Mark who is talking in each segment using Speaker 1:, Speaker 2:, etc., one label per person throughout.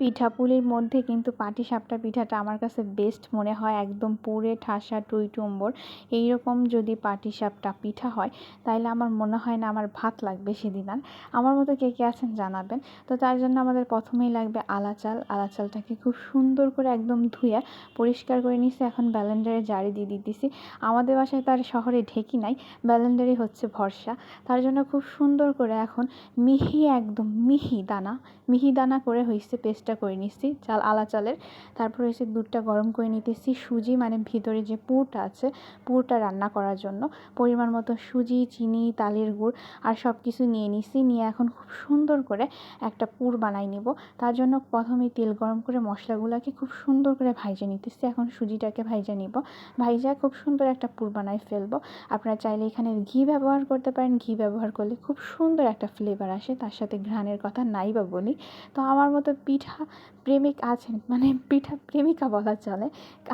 Speaker 1: পিঠাপুলির মধ্যে কিন্তু পাটিসাপটা পিঠাটা আমার কাছে বেস্ট মনে হয়, একদম পুরে ঠাসা টুই টুম্বর। এইরকম যদি পাটিসাপটা পিঠা হয় তাহলে আমার মনে হয় না আমার ভাত লাগবে সেদিন আর। আমার মতো কে কে আছেন জানাবেন। তো তার জন্য আমাদের প্রথমেই লাগবে আলা চাল আলা চালটাকে খুব সুন্দর করে একদম ধুয়ে পরিষ্কার করে নিছি এখন ব্যালেন্ডারে জারি দিয়ে দিতেছি। আমাদের বাসায় তার শহরে ঢেকি নাই, ব্যালেন্ডারই হচ্ছে ভরসা। তার জন্য খুব সুন্দর করে এখন মিহি, একদম মিহি দানা মিহি দানা করে হয়েছে পেস্টটা করে নিচ্ছি, চাল, আলা চালের। তারপর হয়েছে দুধটা গরম করে নিতেছি। সুজি মানে ভিতরে যে পুরটা আছে, পুরটা রান্না করার জন্য। পরিমাণ মতো সুজি, চিনি, তালের গুড় আর সব কিছু নিয়ে নিছি। নিয়ে এখন খুব সুন্দর করে একটা পুর বানাই নিব। তার জন্য প্রথমে তেল গরম করে মশলাগুলোকে খুব সুন্দর করে ভাইজে নিতেছি। এখন সুজিটাকে ভাইজে নিব। ভাইজা খুব সুন্দর একটা পুর বানাই ফেলব। আপনারা চাইলে এখানে ঘি ব্যবহার করতে পারেন। ঘি ব্যবহার করলে খুব সুন্দর একটা ফ্লেভার আসে। তার সাথে ঘ্রাণের কথা নাই বা বলি। তো আমার মতো পিঠা প্রেমিক আছেন মানে পিঠা প্রেমিকা বলা চলে,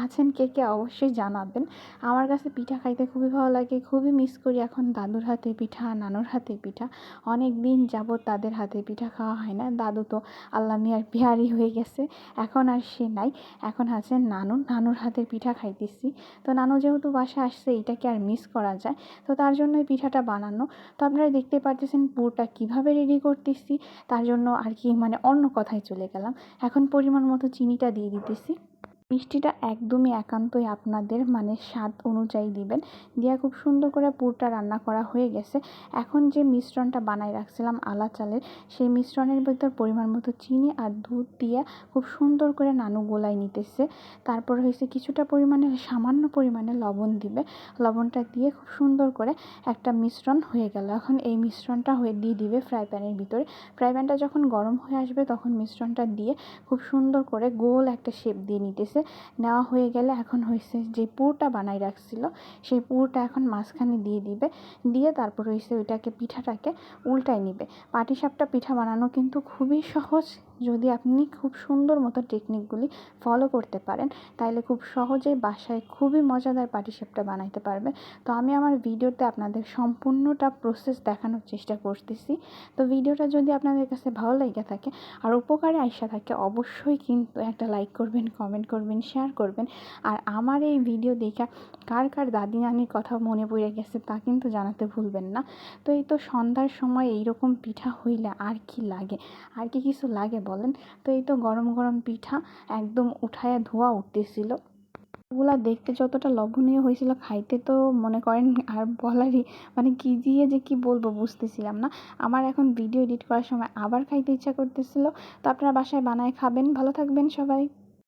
Speaker 1: আছেন কে কে অবশ্যই জানাবেন। আমার কাছে পিঠা খাইতে খুবই ভালো লাগে, খুবই মিস করি এখন দাদুর হাতে পিঠা, নানুর হাতে পিঠা। অনেক দিন যাবৎ তাদের হাতে পিঠা খাওয়া হয় না, দাদু তো আল্লাহ মিয়ার বিহারি হয়ে গেছে, এখন আর সে নাই। এখন আছে নানু, নানুর হাতের পিঠা খাইতেছি। তো নানু যেহেতু বাসায় আসছে এইটাকে আর মিস করা যায়। তো তার জন্যই পিঠাটা বানানো। তো আপনারা দেখতে পারতেছেন পুরটা কীভাবে রেডি করতেছি, তার জন্য আর কি মানে অন্য কথায় চলে গেলাম। এখন পরিমাণ মতো চিনিটা দিয়ে দিতেছি। মিষ্টিটা একদমই একান্তই আপনাদের মানে স্বাদ অনুযায়ী দিবেন। দিয়া খুব সুন্দর করে পুরটা রান্না করা হয়ে গেছে। এখন যে মিশ্রণটা বানাই রাখছিলাম আলা চালের, সেই মিশ্রণের ভিতর পরিমাণ মতো চিনি আর দুধ দিয়ে খুব সুন্দর করে নানু গোলাই নিতেছে। তারপর হয়েছে কিছুটা পরিমাণে, সামান্য পরিমাণে লবণ দিবে। লবণটা দিয়ে খুব সুন্দর করে একটা মিশ্রণ হয়ে গেল। এখন এই মিশ্রণটা হয়ে দিয়ে দিবে ফ্রাই প্যানের ভিতরে। ফ্রাই প্যানটা যখন গরম হয়ে আসবে, তখন মিশ্রণটা দিয়ে খুব সুন্দর করে গোল একটা শেপ দিয়ে নিতেছে। নেওয়া হয়ে গেলে এখন হয়েছে যে পুরটা বানাই রাখছিল, সেই পুরটা এখন মাঝখানে দিয়ে দিবে, দিয়ে তারপর হয়েছে ওইটাকে পিঠাটাকে উল্টায় নিবে। পাটিসাপটা পিঠা বানানো কিন্তু খুবই সহজ। যদি আপনি খুব সুন্দর মতো টেকনিকগুলি ফলো করতে পারেন তাহলে খুব সহজেই বাসায় খুবই মজাদার পাটিসাপটা বানাইতে পারবে তো আমি আমার ভিডিওতে আপনাদের সম্পূর্ণটা প্রসেস দেখানোর চেষ্টা করতেছি। তো ভিডিওটা যদি আপনাদের কাছে ভালো লেগে থাকে আর উপকারে আইসা থাকে, অবশ্যই কিন্তু একটা লাইক করবেন কমেন্ট করবেন শেয়ার করবেন। আর আমার এই ভিডিও দেখা কার কার দাদি নানির কথা মনে পড়ে গেছে তা কিন্তু জানাতে ভুলবেন না। তো এই তো সন্ধ্যার সময় এইরকম পিঠা হইলে আর কি লাগে? আর কি কিছু লাগে বলেন। তো এই তো গরম গরম পিঠা একদম উঠায় ধোয়া উঠতেছিল। ওগুলা দেখতে যতটা লবণীয় হয়েছিল খাইতে তো মনে করেন আর বলারই মানে কি দিয়ে যে কি বলব বুঝতেছিলাম না। আমার এখন ভিডিও এডিট করার সময় আবার খাইতে ইচ্ছা করতেছিল। তো আপনারা বাসায় বানায় খাবেন। ভালো থাকবেন সবাই।